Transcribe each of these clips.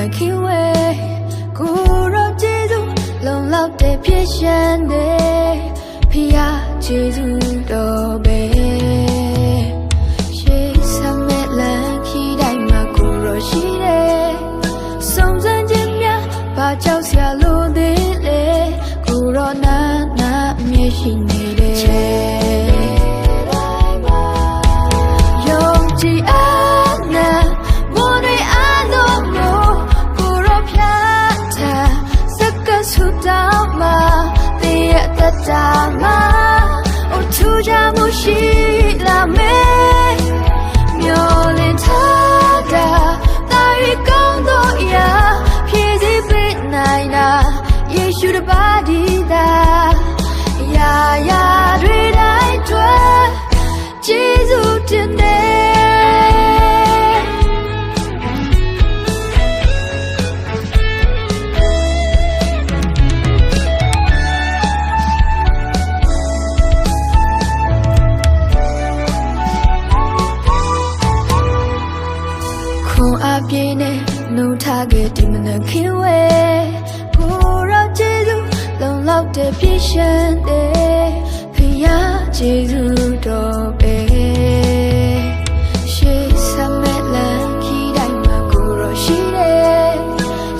的气味，骨肉记住，冷落的偏向的，皮呀记住都被。ကြောက်စရာလိုသေးလေကိုရောနာနာအမြဲရှိနေတယ် 大吗？哦，出家不息拉美。 ပြင်းနဲ့နှုတ်ထားခဲ့ဒီမနက်ခင်ဝဲကိုရောကျေစုလုံလောက်တဲ့ပြည့်ရှံတဲ့ဖရာကျေစုတော်ပဲရှေးစမဲ့လန်ခီတိုင်းမှာကိုရောရှိတယ်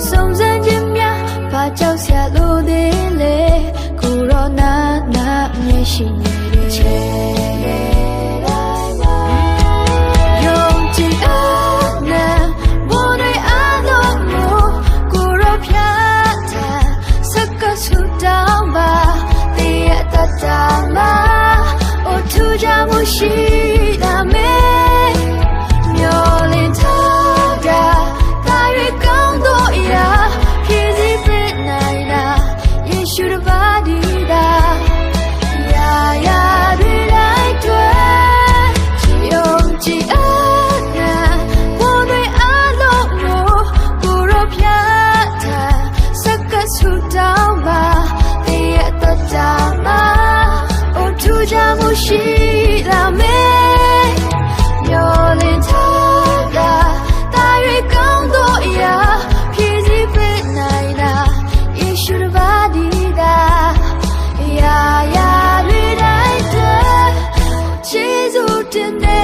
စုံစမ်းခြင်းများဘာကြောက်စရာလို့သေးလဲကိုရောနာနာမျက်ရှိနေတဲ့ချဲ တာမှာအိုထူကြမှုရှိ today